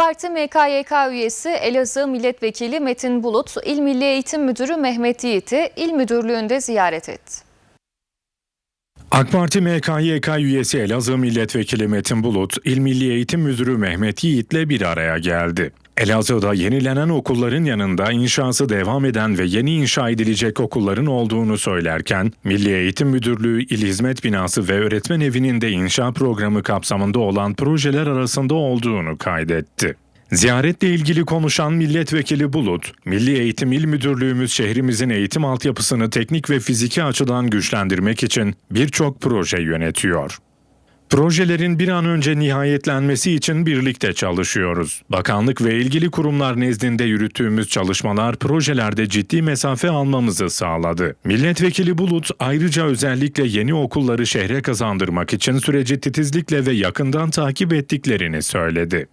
Parti MKYK üyesi Elazığ Milletvekili Metin Bulut, İl Milli Eğitim Müdürü Mehmet Yiğit'i il müdürlüğünde ziyaret etti. AK Parti MKYK üyesi Elazığ Milletvekili Metin Bulut, İl Milli Eğitim Müdürü Mehmet Yiğit'le bir araya geldi. Elazığ'da yenilenen okulların yanında inşası devam eden ve yeni inşa edilecek okulların olduğunu söylerken, Milli Eğitim Müdürlüğü İl Hizmet Binası ve Öğretmen Evi'nin de inşa programı kapsamında olan projeler arasında olduğunu kaydetti. Ziyaretle ilgili konuşan milletvekili Bulut, Milli Eğitim İl Müdürlüğümüz şehrimizin eğitim altyapısını teknik ve fiziki açıdan güçlendirmek için birçok proje yönetiyor. Projelerin bir an önce nihayetlenmesi için birlikte çalışıyoruz. Bakanlık ve ilgili kurumlar nezdinde yürüttüğümüz çalışmalar projelerde ciddi mesafe almamızı sağladı. Milletvekili Bulut ayrıca özellikle yeni okulları şehre kazandırmak için süreci titizlikle ve yakından takip ettiklerini söyledi.